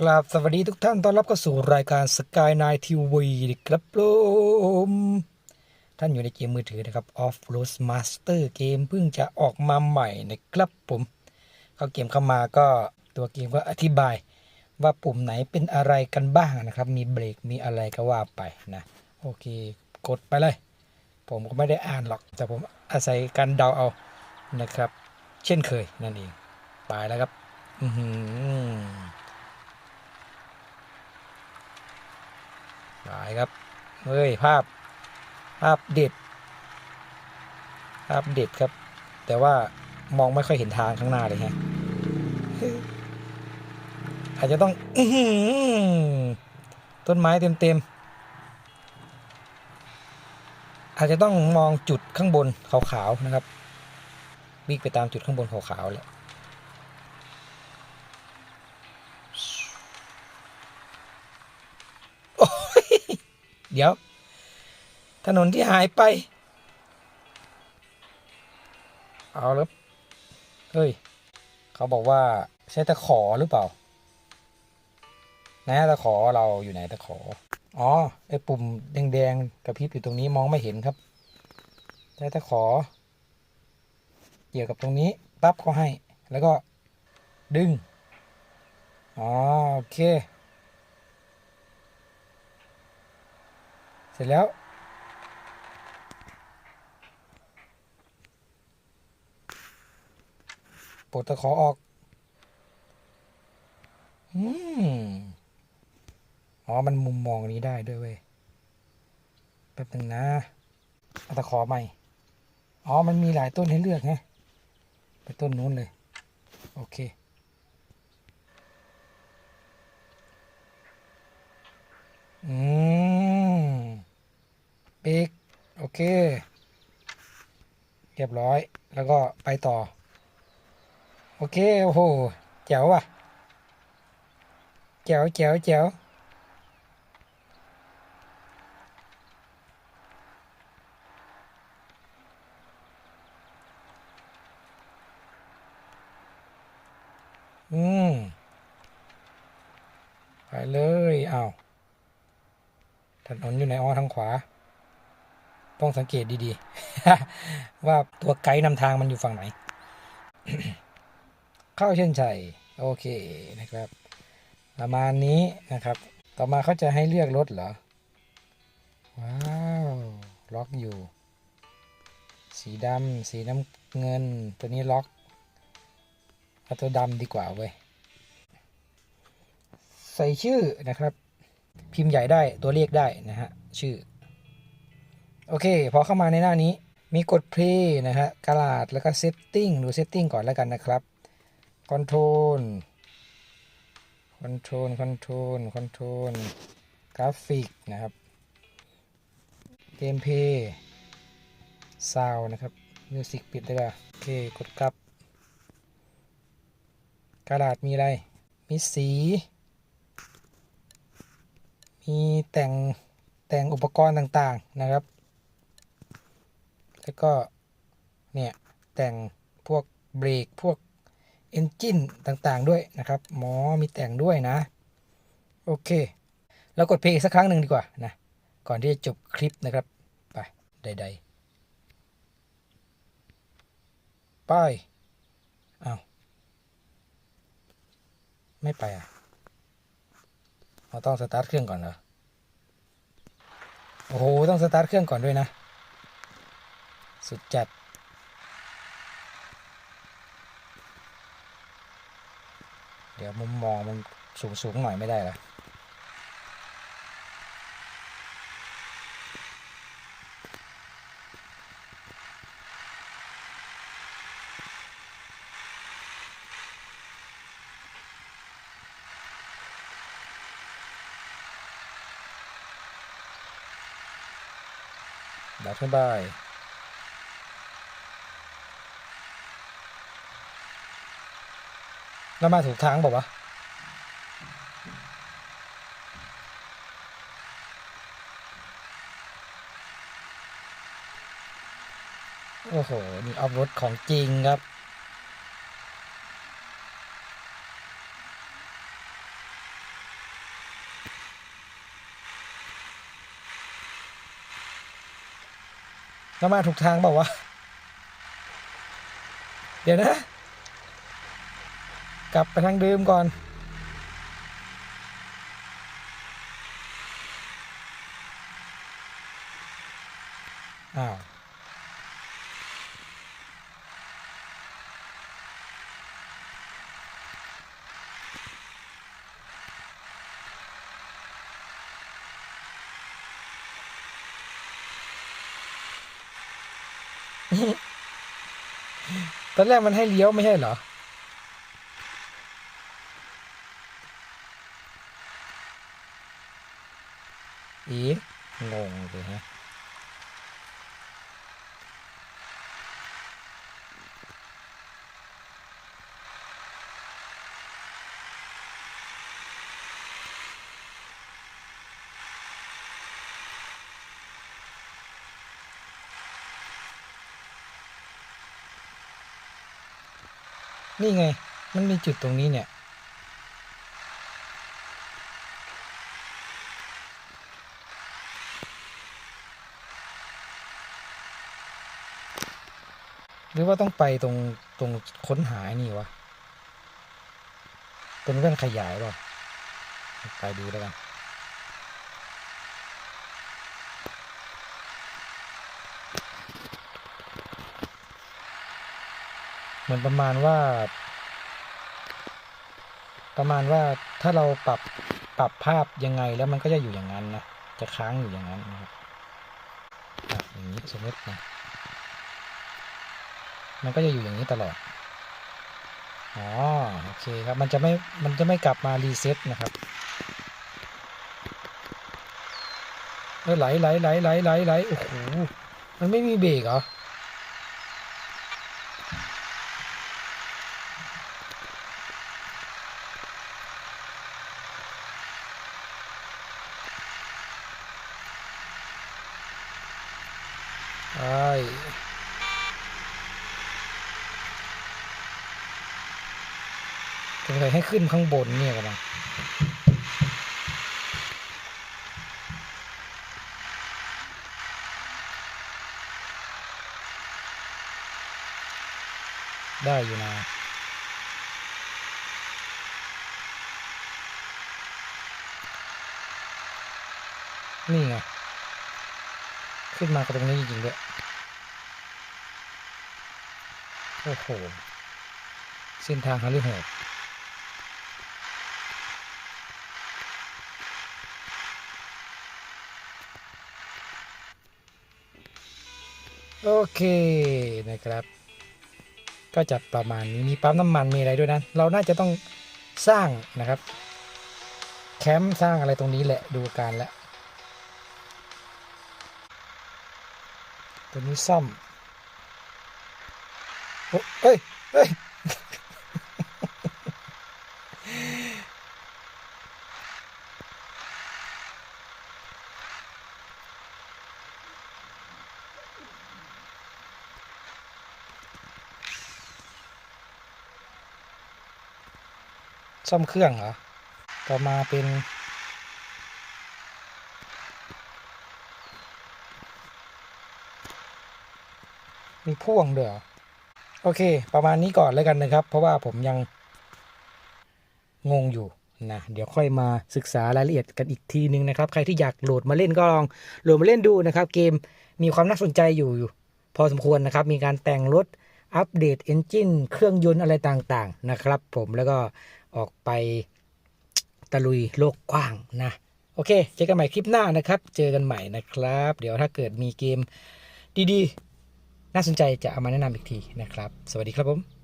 กราบสวัสดีทุกท่านต้อนรับเข้าสู่รายการสกายนายทีวีครับผมท่านอยู่ในเกมมือถือนะครับ Off Road Master เกมเพิ่งจะออกมาใหม่นะครับผมเข้าเกมเข้ามาก็ตัวเกมก็อธิบาย ว่าปุ่มไหนเป็นอะไรกันบ้างนะครับ มีเบรกมีอะไรก็ว่าไปนะ โอเค กดไปเลย ผมก็ไม่ได้อ่านหรอก แต่ผมอาศัยการเดาเอานะครับ เช่นเคยนั่นเองไปแล้วครับ อือหือ ไป ครับ เฮ้ย ภาพ ภาพเด็ด ภาพเด็ดครับ แต่ว่ามองไม่ค่อยเห็นทางข้างหน้าเลยฮะ อาจจะต้องอต้นไม้เต็มๆ อาจจะต้องมองจุดข้างบนขาวๆนะครับ วิ่งไปตามจุดข้างบนขาวๆแหละ โอ้ย เดี๋ยว ถนนที่หายไป เอาแล้วเฮ้ย เขาบอกว่าใช้ตะขอหรือเปล่า นะตะขอเราอยู่ไหนตะขอ อ๋อ ไอ้ปุ่มแดงๆกระพริบอยู่ตรงนี้มองไม่เห็นครับใช้ตะขอ เกี่ยวกับตรงนี้ปั๊บเขาให้ แล้วก็ดึง อ๋อ โอเค เสร็จแล้ว ปลดตะขอออก อืมอ๋อ มันมุมมองนี้ได้ด้วยเว้ย แป๊บนึงนะเอาตะขอใหม่ อ๋อ มันมีหลายต้นให้เลือกไงไปต้นนู้นเลย โอเค อืมเบรกโอ เค เรียบร้อยแล้วก็ไปต่อ โอเค โอ้โหแจ๋วว่ะแจ๋วแจ๋วแจ๋วอืม ไปเลยอ้าวถนนอยู่ไหนอ๋อทางขวา ต้องสังเกตดีๆ ว่าตัวไกด์นำทางมันอยู่ฝั่งไหน เข้าเช่นชัยโอเคนะครับ ประมาณนี้นะครับ ต่อมาเขาจะให้เลือกรถเหรอ ว้าวล็อกอยู่ สีดำสีน้ำเงิน ตัวนี้ล็อกเอาตัวดำดีกว่าเว้ยใส่ชื่อนะครับ พิมพ์ใหญ่ได้ตัวเลขได้นะฮะ ชื่อ โอเค พอเข้ามาในหน้านี้มีกด play นะฮะกระดาษแล้วก็ setting ดู setting ก่อนแล้วกันนะครับ control control control control กราฟิกนะครับ gameplay sound นะครับ music ปิดได้ป่ะโอเคกดกลับ กระดาษมีอะไร มีสี มีแต่งแต่งอุปกรณ์ต่างๆนะครับ แล้วก็เนี่ยแต่งพวกเบรกพวกเอนจินต่างๆด้วยนะครับหมอมีแต่งด้วยนะ โอเคแล้วกดเพลย์อีกสักครั้งหนึ่งดีกว่านะ ก่อนที่จะจบคลิปนะครับ ไป ใดๆ ไปอ้าวไม่ไปอะเราต้องสตาร์ทเครื่องก่อนเหรอ โอ้โห ต้องสตาร์ทเครื่องก่อนด้วยนะ สุดจัด เดี๋ยวมุมมองมันสูงสูงหน่อยไม่ได้เหรอดับขึ้นไป แล้มาถูกทางบอกว่าโอ้โห นี่ออฟรถของจริงครับ แล้มาถูกทางบอกว่าเดี๋ยวนะ กลับไปทางเดิมก่อน อ้าว ตอนแรกมันให้เลี้ยวไม่ใช่เหรอ อีงงเลยฮะนี่ไง มันมีจุดตรงนี้เนี่ย หรือว่าต้องไปตรงตรงค้นหาไอ้นี่วะตรงนี้เป็นขยายเปล่าไปดูแล้วกันเหมือนประมาณว่า ประมาณว่าถ้าเราปรับปรับภาพยังไงแล้วมันก็จะอยู่อย่างนั้นนะจะค้างอยู่อย่างนั้นนะครับอย่างนี้สมมตินะ มันก็จะอยู่อย่างนี้ตลอด อ๋อ โอเคครับ มันจะไม่ มันจะไม่กลับมารีเซ็ตนะครับเออไหลไหลไหลไหลไหลไหลโอ้โห มันไม่มีเบรกเหรอใสงสัยให้ขึ้นข้างบนเนี่ยกันนะได้อยู่นะนี่ไง ขึ้นมากับตรงนี้จริงๆด้วยโอ้โห เส้นทางฮาริโหด โอเคนะครับ ก็จะประมาณนี้มีปั๊มน้ำมันมีอะไรด้วยนะ เราน่าจะต้องสร้างนะครับ แคมป์สร้างอะไรตรงนี้แหละดูการแล้วตัวนี้ซ่อมโอ้เอ้ยเอ้ย ซ่อมเครื่องเหรอ ต่อมาเป็น มีพ่วงเด้วยเหรอโอเค ประมาณนี้ก่อนแล้วกันนะครับ เพราะว่าผมยังงงอยู่นะเดี๋ยวค่อยมาศึกษารายละเอียดกันอีกทีนึงนะครับ ใครที่อยากโหลดมาเล่นก็ลองโหลดมาเล่นดูนะครับ เกมมีความน่าสนใจอยู่อยู่พอสมควรนะครับ มีการแต่งรถอัปเดตเอนจินเครื่องยนต์อะไรต่างๆ นะครับ ผมแล้วก็ ออกไปตะลุยโลกกว้างนะโอเค เจอกันใหม่คลิปหน้านะครับ เจอกันใหม่นะครับ เดี๋ยวถ้าเกิดมีเกมดีๆ น่าสนใจจะเอามาแนะนำอีกทีนะครับ สวัสดีครับผม